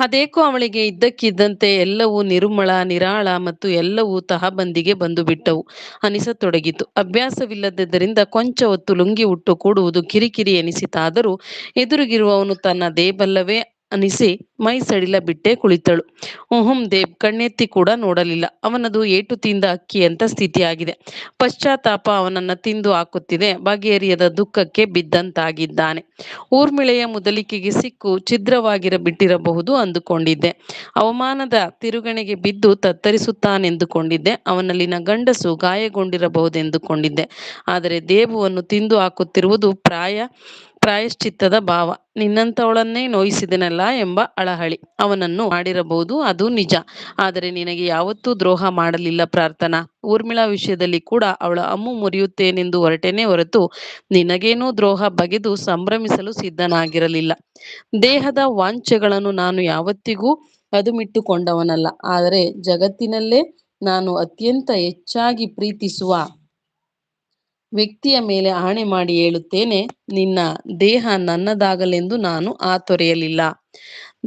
ಅದೇಕೋ ಅವಳಿಗೆ ಇದ್ದಕ್ಕಿದ್ದಂತೆ ಎಲ್ಲವೂ ನಿರ್ಮಳ, ನಿರಾಳ ಮತ್ತು ಎಲ್ಲವೂ ತಹಬಂದಿಗೆ ಬಂದು ಬಿಟ್ಟವು ಅನಿಸತೊಡಗಿತು. ಅಭ್ಯಾಸವಿಲ್ಲದ್ದರಿಂದ ಕೊಂಚ ಹೊತ್ತು ಲುಂಗಿ ಉಟ್ಟು ಕೂಡುವುದು ಕಿರಿಕಿರಿ ಎನಿಸಿತಾದರೂ ಎದುರಿಗಿರುವವನು ತನ್ನ ದೇಬಲ್ಲವೇ ಅನಿಸಿ ಮೈ ಸಡಿಲ ಬಿಟ್ಟೆ ಕುಳಿತಳು. ಓಹಂ ದೇವ್, ಕಣ್ಣೆತ್ತಿ ಕೂಡ ನೋಡಲಿಲ್ಲ. ಅವನದು ಏಟು ತಿಂದ ಅಕ್ಕಿ ಅಂತ ಸ್ಥಿತಿಯಾಗಿದೆ. ಪಶ್ಚಾತ್ತಾಪ ಅವನನ್ನ ತಿಂದು ಹಾಕುತ್ತಿದೆ. ಬಗೆಹರಿಯದ ದುಃಖಕ್ಕೆ ಬಿದ್ದಂತಾಗಿದ್ದಾನೆ. ಊರ್ಮಿಳೆಯ ಮೊದಲಿಕೆಗೆ ಸಿಕ್ಕು ಛಿದ್ರವಾಗಿರ ಬಿಟ್ಟಿರಬಹುದು ಅಂದುಕೊಂಡಿದ್ದೆ. ಅವಮಾನದ ತಿರುಗಣೆಗೆ ಬಿದ್ದು ತತ್ತರಿಸುತ್ತಾನೆಂದುಕೊಂಡಿದ್ದೆ. ಅವನಲ್ಲಿನ ಗಂಡಸು ಗಾಯಗೊಂಡಿರಬಹುದೆಂದುಕೊಂಡಿದ್ದೆ. ಆದರೆ ದೇವುವನ್ನು ತಿಂದು ಹಾಕುತ್ತಿರುವುದು ಪ್ರಾಯ ಪ್ರಾಯಶ್ಚಿತ್ತದ ಭಾವ. ನಿನ್ನಂಥವಳನ್ನೇ ನೋಯಿಸಿದನಲ್ಲ ಎಂಬ ಅಳಹಳಿ. ಅವನನ್ನು ಮಾಡಿರಬಹುದು ಅದು ನಿಜ. ಆದರೆ ನಿನಗೆ ಯಾವತ್ತೂ ದ್ರೋಹ ಮಾಡಲಿಲ್ಲ ಪ್ರಾರ್ಥನಾ. ಊರ್ಮಿಳಾ ವಿಷಯದಲ್ಲಿ ಕೂಡ ಅವಳ ಅಮ್ಮು ಮುರಿಯುತ್ತೇನೆಂದು ಹೊರಟೇನೆ ಹೊರತು ನಿನಗೇನೂ ದ್ರೋಹ ಬಗೆದು ಸಂಭ್ರಮಿಸಲು ಸಿದ್ಧನಾಗಿರಲಿಲ್ಲ. ದೇಹದ ವಾಂಛೆಗಳನ್ನು ನಾನು ಯಾವತ್ತಿಗೂ ಅದುಮಿಟ್ಟುಕೊಂಡವನಲ್ಲ. ಆದರೆ ಜಗತ್ತಿನಲ್ಲೇ ನಾನು ಅತ್ಯಂತ ಹೆಚ್ಚಾಗಿ ಪ್ರೀತಿಸುವ ವ್ಯಕ್ತಿಯ ಮೇಲೆ ಆಣೆ ಮಾಡಿ ಹೇಳುತ್ತೇನೆ, ನಿನ್ನ ದೇಹ ನನ್ನದಾಗಲೆಂದು ನಾನು ಆ ತೊರೆಯಲಿಲ್ಲ.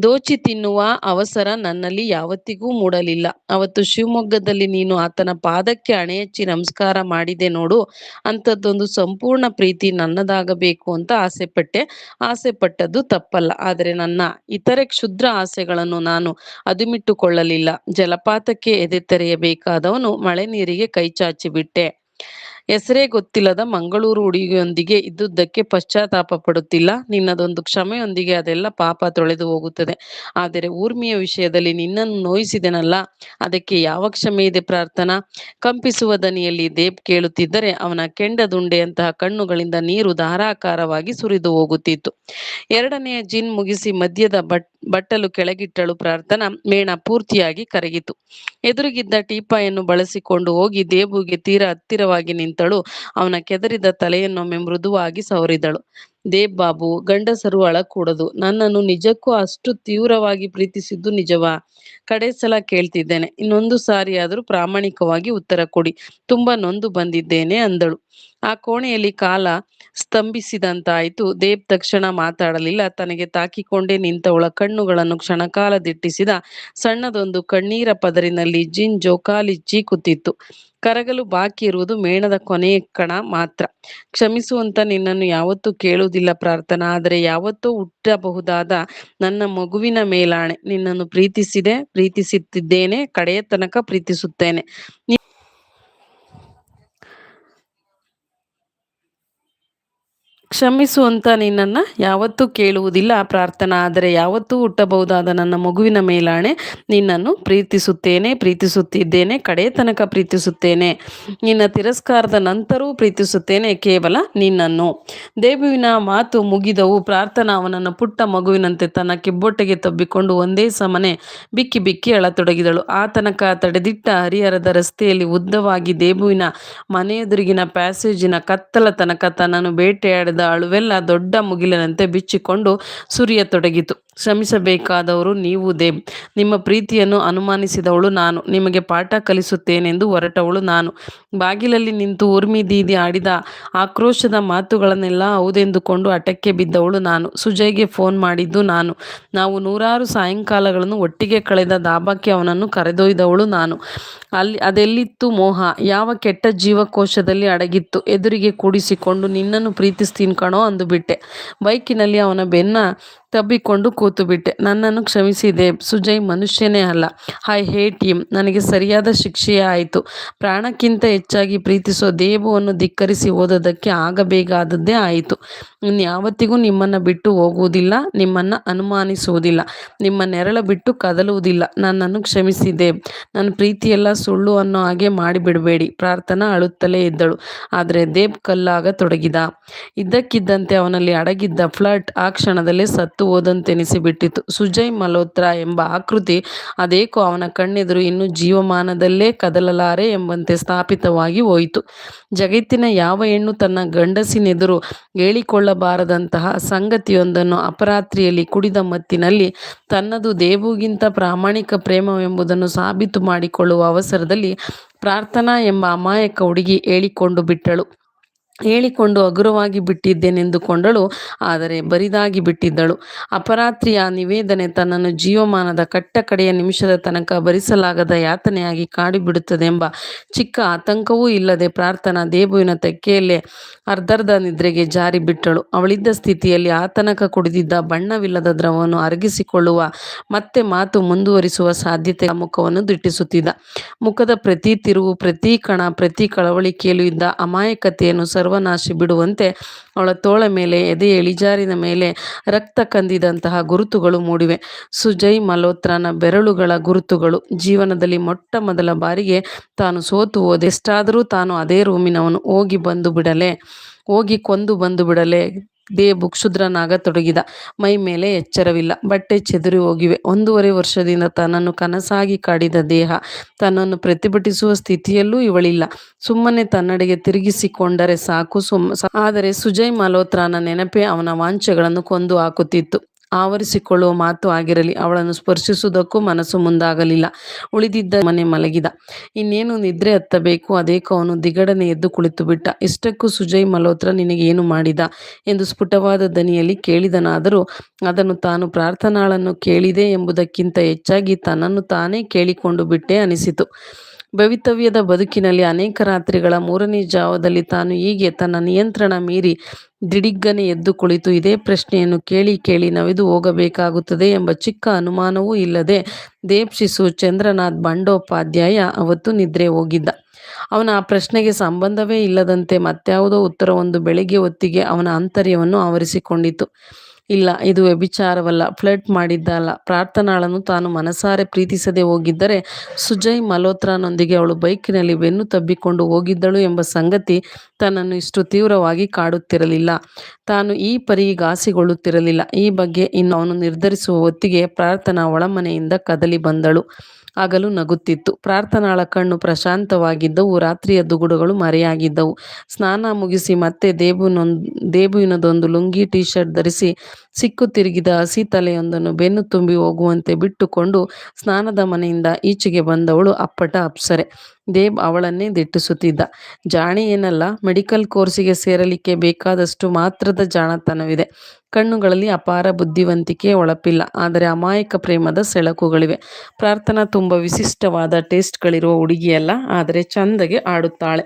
ದೋಚಿ ತಿನ್ನುವ ಅವಸರ ನನ್ನಲ್ಲಿ ಯಾವತ್ತಿಗೂ ಮೂಡಲಿಲ್ಲ. ಅವತ್ತು ಶಿವಮೊಗ್ಗದಲ್ಲಿ ನೀನು ಆತನ ಪಾದಕ್ಕೆ ಹಣೆಹಚ್ಚಿ ನಮಸ್ಕಾರ ಮಾಡಿದೆ ನೋಡು, ಅಂಥದ್ದೊಂದು ಸಂಪೂರ್ಣ ಪ್ರೀತಿ ನನ್ನದಾಗಬೇಕು ಅಂತ ಆಸೆಪಟ್ಟೆ. ಆಸೆ ಪಟ್ಟದ್ದು ತಪ್ಪಲ್ಲ, ಆದರೆ ನನ್ನ ಇತರೆ ಕ್ಷುದ್ರ ಆಸೆಗಳನ್ನು ನಾನು ಅದುಮಿಟ್ಟುಕೊಳ್ಳಲಿಲ್ಲ. ಜಲಪಾತಕ್ಕೆ ಎದೆ ತೆರೆಯಬೇಕಾದವನು ಮಳೆ ನೀರಿಗೆ ಕೈ ಚಾಚಿಬಿಟ್ಟೆ. ಹೆಸರೇ ಗೊತ್ತಿಲ್ಲದ ಮಂಗಳೂರು ಹುಡುಗಿಯೊಂದಿಗೆ ಇದ್ದುದಕ್ಕೆ ಪಶ್ಚಾತ್ತಾಪ ಪಡುತ್ತಿಲ್ಲ. ನಿನ್ನದೊಂದು ಕ್ಷಮೆಯೊಂದಿಗೆ ಅದೆಲ್ಲ ಪಾಪ ತೊಳೆದು ಹೋಗುತ್ತದೆ. ಆದರೆ ಊರ್ಮಿಯ ವಿಷಯದಲ್ಲಿ ನಿನ್ನನ್ನು ನೋಯಿಸಿದೆನಲ್ಲ. ಅದಕ್ಕೆ ಯಾವ ಕ್ಷಮೆ ಇದೆ ಪ್ರಾರ್ಥನಾ? ಕಂಪಿಸುವ ದನಿಯಲ್ಲಿ ದೇಬ್ ಕೇಳುತ್ತಿದ್ದರೆ ಅವನ ಕೆಂಡ ದುಂಡೆಯಂತಹ ಕಣ್ಣುಗಳಿಂದ ನೀರು ಧಾರಾಕಾರವಾಗಿ ಸುರಿದು ಹೋಗುತ್ತಿತ್ತು. ಎರಡನೆಯ ಜಿನ್ ಮುಗಿಸಿ ಮದ್ಯದ ಬಟ್, ಬಟ್ಟಲು ಕೆಳಗಿಟ್ಟಳು ಪ್ರಾರ್ಥನಾ. ಮೇಣ ಪೂರ್ತಿಯಾಗಿ ಕರಗಿತು. ಎದುರಿಗಿದ್ದ ಟೀಪಾಯನ್ನು ಬಳಸಿಕೊಂಡು ಹೋಗಿ ದೇಬುಗೆ ತೀರಾ ಹತ್ತಿರವಾಗಿ ನಿಂತಳು ಅವನ ಕೆದರಿದ ತಲೆಯನ್ನೊಮ್ಮೆ ಮೃದುವಾಗಿ ಸವರಿದಳು. ದೇವ್ ಬಾಬು, ಗಂಡಸರು ಅಳಕೂಡದು. ನನ್ನನ್ನು ನಿಜಕ್ಕೂ ಅಷ್ಟು ತೀವ್ರವಾಗಿ ಪ್ರೀತಿಸಿದ್ದು ನಿಜವಾ? ಕಡೆ ಸಲ ಕೇಳ್ತಿದ್ದೇನೆ. ಇನ್ನೊಂದು ಸಾರಿ ಆದರೂ ಪ್ರಾಮಾಣಿಕವಾಗಿ ಉತ್ತರ ಕೊಡಿ. ತುಂಬಾ ನೊಂದು ಬಂದಿದ್ದೇನೆ ಅಂದಳು. ಆ ಕೋಣೆಯಲ್ಲಿ ಕಾಲ ಸ್ತಂಭಿಸಿದಂತಾಯಿತು. ದೇವ್ ತಕ್ಷಣ ಮಾತಾಡಲಿಲ್ಲ. ತನಗೆ ತಾಕಿಕೊಂಡೇ ನಿಂತವಳ ಕಣ್ಣುಗಳನ್ನು ಕ್ಷಣಕಾಲ ದಿಟ್ಟಿಸಿದ ಸಣ್ಣದೊಂದು ಕಣ್ಣೀರ ಪದರಿನಲ್ಲಿ ಜಿನ್ ಜೋಕಾಲಿ ಚೀಕುತ್ತಿತ್ತು. ಕರಗಲು ಬಾಕಿ ಇರುವುದು ಮೇಣದ ಕೊನೆಯ ಕಣ ಮಾತ್ರ. ಕ್ಷಮಿಸುವಂತ ನಿನ್ನನ್ನು ಯಾವತ್ತೂ ಕೇಳುವುದಿಲ್ಲ ಪ್ರಾರ್ಥನಾ, ಆದರೆ ಯಾವತ್ತೂ ಹುಟ್ಟಬಹುದಾದ ನನ್ನ ಮಗುವಿನ ಮೇಲಾಣೆ. ನಿನ್ನನ್ನು ಪ್ರೀತಿಸಿದೆ, ಪ್ರೀತಿಸುತ್ತಿದ್ದೇನೆ, ಕಡೆಯ ತನಕ ಪ್ರೀತಿಸುತ್ತೇನೆ. ಕ್ಷಮಿಸುವಂತ ನಿನ್ನನ್ನು ಯಾವತ್ತೂ ಕೇಳುವುದಿಲ್ಲ. ಪ್ರಾರ್ಥನಾ ಆದರೆ ಯಾವತ್ತೂ ಹುಟ್ಟಬಹುದಾದ ನನ್ನ ಮಗುವಿನ ಮೇಲಾಣೆ ನಿನ್ನನ್ನು ಪ್ರೀತಿಸುತ್ತೇನೆ, ಪ್ರೀತಿಸುತ್ತಿದ್ದೇನೆ, ಕಡೆ ತನಕ ಪ್ರೀತಿಸುತ್ತೇನೆ. ನಿನ್ನ ತಿರಸ್ಕಾರದ ನಂತರವೂ ಪ್ರೀತಿಸುತ್ತೇನೆ, ಕೇವಲ ನಿನ್ನನ್ನು. ದೇಬುವಿನ ಮಾತು ಮುಗಿದವು. ಪ್ರಾರ್ಥನಾ ಅವನನ್ನು ಪುಟ್ಟ ಮಗುವಿನಂತೆ ತನ್ನ ಕಿಬ್ಬೊಟ್ಟೆಗೆ ತಬ್ಬಿಕೊಂಡು ಒಂದೇ ಸಮನೆ ಬಿಕ್ಕಿ ಬಿಕ್ಕಿ ಅಳತೊಡಗಿದಳು. ಆ ತನಕ ತಡೆದಿಟ್ಟ ಹರಿಹರದ ರಸ್ತೆಯಲ್ಲಿ ಉದ್ದವಾಗಿ ದೇಬುವಿನ ಮನೆಯೆದುರಿಗಿನ ಪ್ಯಾಸೇಜಿನ ಕತ್ತಲ ತನಕ ತನ್ನನ್ನು ಬೇಟೆಯಾಡಿದ ಅಳುವೆಲ್ಲ ದೊಡ್ಡ ಮುಗಿಲಿನಂತೆ ಬಿಚ್ಚಿಕೊಂಡು ಸುರಿಯತೊಡಗಿತು. ಶ್ರಮಿಸಬೇಕಾದವರು ನೀವು ದೇವ್ ನಿಮ್ಮ ಪ್ರೀತಿಯನ್ನು ಅನುಮಾನಿಸಿದವಳು ನಾನು. ನಿಮಗೆ ಪಾಠ ಕಲಿಸುತ್ತೇನೆಂದು ಹೊರಟವಳು ನಾನು. ಬಾಗಿಲಲ್ಲಿ ನಿಂತು ಊರ್ಮಿ ದೀದಿ ಆಡಿದ ಆಕ್ರೋಶದ ಮಾತುಗಳನ್ನೆಲ್ಲ ಹೌದೆಂದುಕೊಂಡು ಅಟಕ್ಕೆ ಬಿದ್ದವಳು ನಾನು. ಸುಜಯ್ಗೆ ಫೋನ್ ಮಾಡಿದ್ದು ನಾನು. ನಾವು ನೂರಾರು ಸಾಯಂಕಾಲಗಳನ್ನು ಒಟ್ಟಿಗೆ ಕಳೆದ ದಾಬಾಕ್ಕೆ ಅವನನ್ನು ಕರೆದೊಯ್ದವಳು ನಾನು. ಅಲ್ಲಿ ಅದೆಲ್ಲಿತ್ತು ಮೋಹ? ಯಾವ ಕೆಟ್ಟ ಜೀವಕೋಶದಲ್ಲಿ ಅಡಗಿತ್ತು? ಎದುರಿಗೆ ಕೂಡಿಸಿಕೊಂಡು ನಿನ್ನನ್ನು ಪ್ರೀತಿಸ್ತೀನಿ? ಕಣೋ ಅಂದುಬಿಟ್ಟೆ ಬೈಕಿನಲ್ಲಿ ಅವನ ಬೆನ್ನ ತಬ್ಬಿಕೊಂಡು ಕೂತುಬಿಟ್ಟೆ. ನನ್ನನ್ನು ಕ್ಷಮಿಸಿದೆ. ಸುಜಯ್ ಮನುಷ್ಯನೇ ಅಲ್ಲ. ಐ ಹೇಟ್ ಹಿಮ್ ನನಗೆ ಸರಿಯಾದ ಶಿಕ್ಷೆಯೇ ಆಯಿತು. ಪ್ರಾಣಕ್ಕಿಂತ ಹೆಚ್ಚಾಗಿ ಪ್ರೀತಿಸೋ ದೇವವನ್ನು ಧಿಕ್ಕರಿಸಿ ಓದೋದಕ್ಕೆ ಆಗಬೇಕಾದದ್ದೇ ಆಯಿತು. ಇನ್ಯಾವತ್ತಿಗೂ ನಿಮ್ಮನ್ನು ಬಿಟ್ಟು ಹೋಗುವುದಿಲ್ಲ, ನಿಮ್ಮನ್ನು ಅನುಮಾನಿಸುವುದಿಲ್ಲ. ನಿಮ್ಮ ನೆರಳ ಬಿಟ್ಟು ಕದಲುವುದಿಲ್ಲ. ನನ್ನನ್ನು ಕ್ಷಮಿಸಿದೆ. ನನ್ನ ಪ್ರೀತಿಯೆಲ್ಲ ಸುಳ್ಳು ಅನ್ನೋ ಹಾಗೆ ಮಾಡಿಬಿಡಬೇಡಿ. ಪ್ರಾರ್ಥನಾ ಅಳುತ್ತಲೇ ಇದ್ದಳು. ಆದರೆ ದೇವ್ ಕಲ್ಲಾಗ ತೊಡಗಿದ ಇದ್ದಕ್ಕಿದ್ದಂತೆ ಅವನಲ್ಲಿ ಅಡಗಿದ್ದ ಫ್ಲಾಟ್ ಆ ಕ್ಷಣದಲ್ಲೇ ಸತ್ತು ಹೋದಂತೆನಿಸಿಬಿಟ್ಟಿತು ಸುಜಯ್ ಮಲ್ಹೋತ್ರಾ ಎಂಬ ಆಕೃತಿ ಅದೇಕೋ ಅವನ ಕಣ್ಣೆದುರು ಇನ್ನು ಜೀವಮಾನದಲ್ಲೇ ಕದಲಲಾರೆ ಎಂಬಂತೆ ಸ್ಥಾಪಿತವಾಗಿ ಹೋಯಿತು. ಜಗತ್ತಿನ ಯಾವ ಹೆಣ್ಣು ತನ್ನ ಗಂಡಸಿನೆದುರು ಹೇಳಿಕೊಳ್ಳಬಾರದಂತಹ ಸಂಗತಿಯೊಂದನ್ನು ಅಪರಾತ್ರಿಯಲ್ಲಿ ಕುಡಿದ ಮತ್ತಿನಲ್ಲಿ ತನ್ನದು ದೇವುಗಿಂತ ಪ್ರಾಮಾಣಿಕ ಪ್ರೇಮವೆಂಬುದನ್ನು ಸಾಬೀತು ಮಾಡಿಕೊಳ್ಳುವ ಅವಸರದಲ್ಲಿ ಪ್ರಾರ್ಥನಾ ಎಂಬ ಅಮಾಯಕ ಹುಡುಗಿ ಹೇಳಿಕೊಂಡು ಬಿಟ್ಟಳು. ಹೇಳಿಕೊಂಡು ಹಗುರವಾಗಿ ಬಿಟ್ಟಿದ್ದೇನೆಂದುಕೊಂಡಳು, ಆದರೆ ಬರಿದಾಗಿ ಬಿಟ್ಟಿದ್ದಳು. ಅಪರಾತ್ರಿಯ ನಿವೇದನೆ ತನ್ನನ್ನು ಜೀವಮಾನದ ಕಟ್ಟ ಕಡೆಯ ನಿಮಿಷದ ತನಕ ಭರಿಸಲಾಗದ ಯಾತನೆಯಾಗಿ ಕಾಡಿಬಿಡುತ್ತದೆಂಬ ಚಿಕ್ಕ ಆತಂಕವೂ ಇಲ್ಲದೆ ಪ್ರಾರ್ಥನಾ ದೇಬುವಿನ ತೆಕ್ಕೆಯಲ್ಲೇ ಅರ್ಧರ್ಧ ನಿದ್ರೆಗೆ ಜಾರಿ ಬಿಟ್ಟಳು ಅವಳಿದ್ದ ಸ್ಥಿತಿಯಲ್ಲಿ ಆತನಕ ಕುಡಿದಿದ್ದ ಬಣ್ಣವಿಲ್ಲದ ದ್ರವವನ್ನು ಅರಗಿಸಿಕೊಳ್ಳುವ ಮತ್ತೆ ಮಾತು ಮುಂದುವರಿಸುವ ಸಾಧ್ಯತೆ ಮುಖವನ್ನು ದಿಟ್ಟಿಸುತ್ತಿದ್ದ. ಮುಖದ ಪ್ರತಿ ತಿರುವು, ಪ್ರತಿ ಕಣ, ಪ್ರತಿ ಕಳವಳಿಕೆಯಲ್ಲೂ ಇದ್ದ ಅಮಾಯಕತೆಯನ್ನು ಸರ್ವನಾಶಿ ಬಿಡುವಂತೆ ಅವಳ ತೋಳ ಮೇಲೆ ಎದೆಯ ಇಳಿಜಾರಿನ ಮೇಲೆ ರಕ್ತ ಕಂದಿದಂತಹ ಗುರುತುಗಳು ಮೂಡಿವೆ. ಸುಜಯ್ ಮಲ್ಹೋತ್ರನ ಬೆರಳುಗಳ ಗುರುತುಗಳು. ಜೀವನದಲ್ಲಿ ಮೊಟ್ಟ ಮೊದಲ ಬಾರಿಗೆ ತಾನು ಸೋತು ಹೋದೆ. ಎಷ್ಟಾದರೂ ತಾನು ಅದೇ ರೂಮಿನವನು. ಹೋಗಿ ಬಂದು ಬಿಡಲೆ. ಹೋಗಿ ಕೊಂದು ಬಂದು ಬಿಡಲೆ. ಕ್ಷುದ್ರನಾಗತೊಡಗಿದ ಮೈ ಮೇಲೆ ಎಚ್ಚರವಿಲ್ಲ. ಬಟ್ಟೆ ಚೆದರಿ ಹೋಗಿವೆ. ಒಂದೂವರೆ ವರ್ಷದಿಂದ ತನ್ನನ್ನು ಕನಸಾಗಿ ಕಾಡಿದ ದೇಹ ತನ್ನನ್ನು ಪ್ರತಿಭಟಿಸುವ ಸ್ಥಿತಿಯಲ್ಲೂ ಇವಳಿಲ್ಲ. ಸುಮ್ಮನೆ ತನ್ನಡೆಗೆ ತಿರುಗಿಸಿಕೊಂಡರೆ ಸಾಕು ಸುಮ್ ಆದರೆ ಸುಜಯ್ ಮಲ್ಹೋತ್ರನ ನೆನಪೇ ಅವನ ವಾಂಛೆಗಳನ್ನು ಕೊಂದು ಹಾಕುತ್ತಿತ್ತು. ಆವರಿಸಿಕೊಳ್ಳುವ ಮಾತು ಆಗಿರಲಿ, ಅವಳನ್ನು ಸ್ಪರ್ಶಿಸುವುದಕ್ಕೂ ಮನಸ್ಸು ಮುಂದಾಗಲಿಲ್ಲ. ಉಳಿದಿದ್ದ ಮನೆ ಮಲಗಿದ. ಇನ್ನೇನು ನಿದ್ರೆ ಹತ್ತಬೇಕು? ಅದೇಕೋ ಅವನು ದಿಗಡನೆ ಎದ್ದು ಕುಳಿತು ಬಿಟ್ಟ. ಇಷ್ಟಕ್ಕೂ ಸುಜಯ್ ಮಲ್ಹೋತ್ರ ನಿನಗೇನು ಮಾಡಿದ? ಎಂದು ಸ್ಫುಟವಾದ ದನಿಯಲ್ಲಿ ಕೇಳಿದನಾದರೂ ಅದನ್ನು ತಾನು ಪ್ರಾರ್ಥನಾಳನ್ನು ಕೇಳಿದೆ ಎಂಬುದಕ್ಕಿಂತ ಹೆಚ್ಚಾಗಿ ತನ್ನನ್ನು ತಾನೇ ಕೇಳಿಕೊಂಡು ಬಿಟ್ಟೆ ಅನಿಸಿತು. ಭವಿತವ್ಯದ ಬದುಕಿನಲ್ಲಿ ಅನೇಕ ರಾತ್ರಿಗಳ ಮೂರನೇ ಜಾವದಲ್ಲಿ ತಾನು ಹೀಗೆ ತನ್ನ ನಿಯಂತ್ರಣ ಮೀರಿ ದಿಡಿಗ್ಗನೆ ಎದ್ದು ಕುಳಿತು ಇದೇ ಪ್ರಶ್ನೆಯನ್ನು ಕೇಳಿ ಕೇಳಿ ನವಿದು ಹೋಗಬೇಕಾಗುತ್ತದೆ ಎಂಬ ಚಿಕ್ಕ ಅನುಮಾನವೂ ಇಲ್ಲದೆ ದೇಪ್ಸಿಸು ಚಂದ್ರನಾಥ್ ಬಂಡೋಪಾಧ್ಯಾಯ ಅವತ್ತು ನಿದ್ರೆ ಹೋಗಿದ್ದ. ಅವನ ಆ ಪ್ರಶ್ನೆಗೆ ಸಂಬಂಧವೇ ಇಲ್ಲದಂತೆ ಮತ್ಯಾವುದೋ ಉತ್ತರವೊಂದು ಬೆಳಿಗ್ಗೆ ಹೊತ್ತಿಗೆ ಅವನ ಆಂತರ್ಯವನ್ನು ಆವರಿಸಿಕೊಂಡಿತು ಇಲ್ಲ, ಇದು ವ್ಯಭಿಚಾರವಲ್ಲ. ಫ್ಲರ್ಟ್ ಮಾಡಿದ್ದಲ್ಲ ಪ್ರಾರ್ಥನಾಳನ್ನು ತಾನು ಮನಸಾರೆ ಪ್ರೀತಿಸದೆ ಹೋಗಿದ್ದರೆ ಸುಜಯ್ ಮಲ್ಹೋತ್ರನೊಂದಿಗೆ ಅವಳು ಬೈಕಿನಲ್ಲಿ ಬೆನ್ನು ತಬ್ಬಿಕೊಂಡು ಹೋಗಿದ್ದಳು ಎಂಬ ಸಂಗತಿ ತನ್ನನ್ನು ಇಷ್ಟು ತೀವ್ರವಾಗಿ ಕಾಡುತ್ತಿರಲಿಲ್ಲ. ತಾನು ಈ ಪರಿ ಘಾಸಿಗೊಳ್ಳುತ್ತಿರಲಿಲ್ಲ ಈ ಬಗ್ಗೆ ಇನ್ನು ಅವನು ನಿರ್ಧರಿಸುವ ಹೊತ್ತಿಗೆ ಪ್ರಾರ್ಥನಾ ಒಳಮನೆಯಿಂದ ಕದಲಿ ಬಂದಳು. ಆಗಲು ನಗುತ್ತಿತ್ತು. ಪ್ರಾರ್ಥನಾಳ ಕಣ್ಣು ಪ್ರಶಾಂತವಾಗಿದ್ದವು ರಾತ್ರಿಯ ದುಗುಡುಗಳು ಮರೆಯಾಗಿದ್ದವು. ಸ್ನಾನ ಮುಗಿಸಿ ಮತ್ತೆ ದೇಬುನೊಂದು, ದೇಬುವಿನದೊಂದು ಲುಂಗಿ ಟೀ ಶರ್ಟ್ ಧರಿಸಿ ಸಿಕ್ಕು ತಿರುಗಿದ ಹಸಿ ತಲೆಯೊಂದನ್ನು ಬೆನ್ನು ತುಂಬಿ ಹೋಗುವಂತೆ ಬಿಟ್ಟುಕೊಂಡು ಸ್ನಾನದ ಮನೆಯಿಂದ ಈಚೆಗೆ ಬಂದವಳು ಅಪ್ಪಟ ಅಪ್ಸರೆ. ದೇಬ್ ಅವಳನ್ನೇ ದಿಟ್ಟಿಸುತ್ತಿದ್ದ. ಜಾಣಿ ಏನಲ್ಲ, ಮೆಡಿಕಲ್ ಕೋರ್ಸಿಗೆ ಸೇರಲಿಕ್ಕೆ ಬೇಕಾದಷ್ಟು ಮಾತ್ರದ ಜಾಣತನವಿದೆ. ಕಣ್ಣುಗಳಲ್ಲಿ ಅಪಾರ ಬುದ್ಧಿವಂತಿಕೆ ಒಳಪಿಲ್ಲ, ಆದರೆ ಅಮಾಯಕ ಪ್ರೇಮದ ಸೆಳಕುಗಳಿವೆ. ಪ್ರಾರ್ಥನಾ ತುಂಬ ವಿಶಿಷ್ಟವಾದ ಟೇಸ್ಟ್ಗಳಿರುವ ಹುಡುಗಿಯಲ್ಲ, ಆದರೆ ಚಂದಗೆ ಆಡುತ್ತಾಳೆ.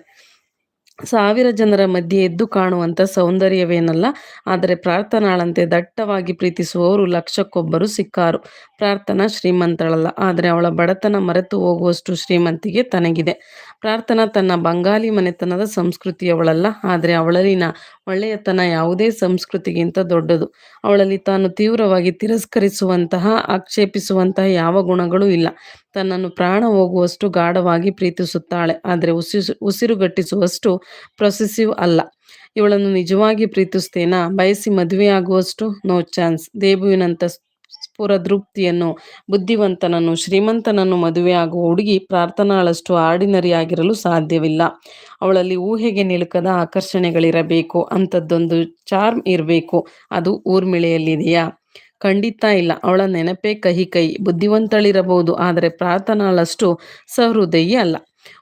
ಸಾವಿರ ಜನರ ಮಧ್ಯೆ ಎದ್ದು ಕಾಣುವಂಥ ಸೌಂದರ್ಯವೇನಲ್ಲ, ಆದರೆ ಪ್ರಾರ್ಥನಾಳಂತೆ ದಟ್ಟವಾಗಿ ಪ್ರೀತಿಸುವವರು ಲಕ್ಷಕ್ಕೊಬ್ಬರು ಸಿಕ್ಕಾರು. ಪ್ರಾರ್ಥನಾ ಶ್ರೀಮಂತಳಲ್ಲ, ಆದರೆ ಅವಳ ಬಡತನ ಮರೆತು ಹೋಗುವಷ್ಟು ಶ್ರೀಮಂತಿಗೆ ತನಗಿದೆ. ಪ್ರಾರ್ಥನಾ ತನ್ನ ಬಂಗಾಲಿ ಮನೆತನದ ಸಂಸ್ಕೃತಿಯವಳಲ್ಲ, ಆದರೆ ಅವಳಲ್ಲಿನ ಒಳ್ಳೆಯತನ ಯಾವುದೇ ಸಂಸ್ಕೃತಿಗಿಂತ ದೊಡ್ಡದು. ಅವಳಲ್ಲಿ ತಾನು ತೀವ್ರವಾಗಿ ತಿರಸ್ಕರಿಸುವಂತಹ, ಆಕ್ಷೇಪಿಸುವಂತಹ ಯಾವ ಗುಣಗಳೂ ಇಲ್ಲ. ತನ್ನನ್ನು ಪ್ರಾಣ ಹೋಗುವಷ್ಟು ಗಾಢವಾಗಿ ಪ್ರೀತಿಸುತ್ತಾಳೆ. ಆದರೆ ಉಸಿರು ಉಸಿರುಗಟ್ಟಿಸುವಷ್ಟು ಪ್ರೊಸೆಸಿವ್ ಅಲ್ಲ. ಇವಳನ್ನು ನಿಜವಾಗಿ ಪ್ರೀತಿಸ್ತೇನಾ ಬಯಸಿ ಮದುವೆಯಾಗುವಷ್ಟು ನೋ ಚಾನ್ಸ್ ದೇಬುವಿನಂಥ ಸ್ಫುರದೃಪ್ತಿಯನ್ನು ಬುದ್ಧಿವಂತನನ್ನು, ಶ್ರೀಮಂತನನ್ನು ಮದುವೆಯಾಗುವ ಹುಡುಗಿ ಪ್ರಾರ್ಥನಾಳಷ್ಟು ಆರ್ಡಿನರಿ ಆಗಿರಲು ಸಾಧ್ಯವಿಲ್ಲ. ಅವಳಲ್ಲಿ ಊಹೆಗೆ ನಿಲುಕದ ಆಕರ್ಷಣೆಗಳಿರಬೇಕು. ಅಂಥದ್ದೊಂದು ಚಾರ್ಮ್ ಇರಬೇಕು. ಅದು ಊರ್ಮಿಳೆಯಲ್ಲಿದೆಯಾ? ಖಂಡಿತ ಇಲ್ಲ. ಅವಳ ನೆನಪೇ ಕಹಿ ಕೈ ಬುದ್ಧಿವಂತಳಿರಬಹುದು, ಆದರೆ ಪ್ರಾರ್ಥನಾಳಷ್ಟು ಸಹೃದಯಿ ಅಲ್ಲ.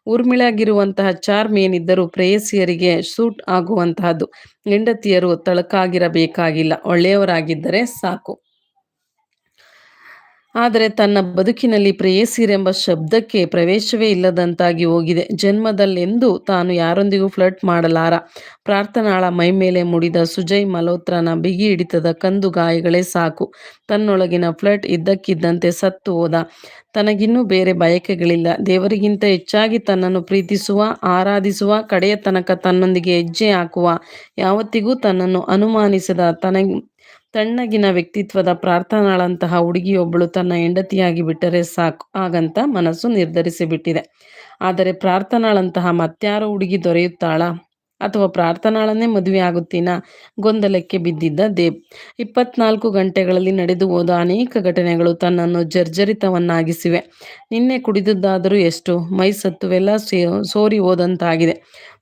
ಊರ್ಮಿಳಾಗಿರುವಂತಹ ಚಾರ್ಮ್ ಏನಿದ್ದರೂ ಪ್ರೇಯಸಿಯರಿಗೆ ಸೂಟ್ ಆಗುವಂತಹದ್ದು. ಹೆಂಡತಿಯರು ತಳಕಾಗಿರಬೇಕಾಗಿಲ್ಲ. ಒಳ್ಳೆಯವರಾಗಿದ್ದರೆ ಸಾಕು. ಆದರೆ ತನ್ನ ಬದುಕಿನಲ್ಲಿ ಪ್ರೇಯಸಿರೆಂಬ ಶಬ್ದಕ್ಕೆ ಪ್ರವೇಶವೇ ಇಲ್ಲದಂತಾಗಿ ಹೋಗಿದೆ. ಜನ್ಮದಲ್ಲೆಂದು ತಾನು ಯಾರೊಂದಿಗೂ ಫ್ಲರ್ಟ್ ಮಾಡಲಾರ. ಪ್ರಾರ್ಥನಾಳ ಮೈಮೇಲೆ ಮುಡಿದ ಸುಜಯ್ ಮಲ್ಹೋತ್ರನ ಬಿಗಿ ಹಿಡಿತದ ಕಂದು ಗಾಯಗಳೇ ಸಾಕು. ತನ್ನೊಳಗಿನ ಫ್ಲರ್ಟ್ ಇದ್ದಕ್ಕಿದ್ದಂತೆ ಸತ್ತು ಹೋದ. ತನಗಿನ್ನೂ ಬೇರೆ ಬಯಕೆಗಳಿಲ್ಲ. ದೇವರಿಗಿಂತ ಹೆಚ್ಚಾಗಿ ತನ್ನನ್ನು ಪ್ರೀತಿಸುವ, ಆರಾಧಿಸುವ, ಕಡೆಯ ತನಕ ತನ್ನೊಂದಿಗೆ ಹೆಜ್ಜೆ ಹಾಕುವ, ಯಾವತ್ತಿಗೂ ತನ್ನನ್ನು ಅನುಮಾನಿಸದ ತನಗೆ ತಣ್ಣಗಿನ ವ್ಯಕ್ತಿತ್ವದ ಪ್ರಾರ್ಥನಾಳಂತಹ ಹುಡುಗಿಯೊಬ್ಬಳು ತನ್ನ ಹೆಂಡತಿಯಾಗಿ ಬಿಟ್ಟರೆ ಸಾಕು ಹಾಗಂತ ಮನಸ್ಸು ನಿರ್ಧರಿಸಿಬಿಟ್ಟಿದೆ. ಆದರೆ ಪ್ರಾರ್ಥನಾಳಂತಹ ಮತ್ಯಾರೋ ಹುಡುಗಿ ದೊರೆಯುತ್ತಾಳಾ? ಅಥವಾ ಪ್ರಾರ್ಥನಾಳನ್ನೇ ಮದುವೆ ಆಗುತ್ತೀನಾ? ಗೊಂದಲಕ್ಕೆ ಬಿದ್ದಿದ್ದ ದೇವ್ ಇಪ್ಪತ್ನಾಲ್ಕು ಗಂಟೆಗಳಲ್ಲಿ ನಡೆದು ಹೋದ ಅನೇಕ ಘಟನೆಗಳು ತನ್ನನ್ನು ಜರ್ಜರಿತವನ್ನಾಗಿಸಿವೆ. ನಿನ್ನೆ ಕುಡಿದದ್ದಾದರೂ ಎಷ್ಟು ಮೈ ಸತ್ತುವೆಲ್ಲ ಸೋರಿ ಹೋದಂತಾಗಿದೆ.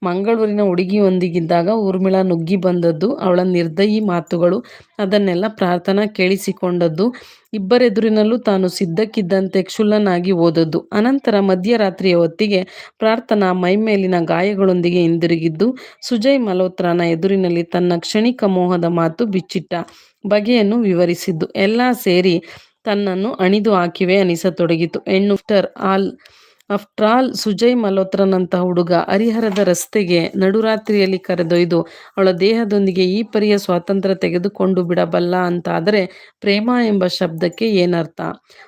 ಮಂಗಳೂರಿನ ಹುಡುಗಿಯೊಂದಿಗಿದ್ದಾಗ ಊರ್ಮಿಳಾ ನುಗ್ಗಿ ಬಂದದ್ದು, ಅವಳ ನಿರ್ದಯಿ ಮಾತುಗಳು, ಅದನ್ನೆಲ್ಲ ಪ್ರಾರ್ಥನಾ ಕೇಳಿಸಿಕೊಂಡದ್ದು. ಇಬ್ಬರೆದುರಿನಲ್ಲೂ ತಾನು ಸಿದ್ಧಕ್ಕಿದ್ದಂತೆ ಕ್ಷುಲ್ಲನಾಗಿ ಓದದ್ದು. ಅನಂತರ ಮಧ್ಯರಾತ್ರಿಯ ಹೊತ್ತಿಗೆ ಪ್ರಾರ್ಥನಾ ಮೈಮೇಲಿನ ಗಾಯಗಳೊಂದಿಗೆ ಹಿಂದಿರುಗಿದ್ದು, ಸುಜಯ್ ಮಲ್ಹೋತ್ರನ ಎದುರಿನಲ್ಲಿ ತನ್ನ ಕ್ಷಣಿಕ ಮೋಹದ ಮಾತು ಬಿಚ್ಚಿಟ್ಟ ಬಗೆಯನ್ನು ವಿವರಿಸಿದ್ದು. ಎಲ್ಲ ಸೇರಿ ತನ್ನನ್ನು ಅಣಿದು ಹಾಕಿವೆ ಅನಿಸತೊಡಗಿತು. ಹೆಣ್ಣುಫ್ಟರ್ ಆಲ್ ಆಫ್ಟರ್ ಆಲ್ ಸುಜಯ್ ಮಲ್ಹೋತ್ರನಂತಹ ಹುಡುಗ ಹರಿಹರದ ರಸ್ತೆಗೆ ನಡುರಾತ್ರಿಯಲ್ಲಿ ಕರೆದೊಯ್ದು ಅವಳ ದೇಹದೊಂದಿಗೆ ಈ ಪರಿಯ ಸ್ವಾತಂತ್ರ್ಯ ತೆಗೆದುಕೊಂಡು ಬಿಡಬಲ್ಲ ಅಂತಾದರೆ ಪ್ರೇಮ ಎಂಬ ಶಬ್ದಕ್ಕೆ ಏನರ್ಥ?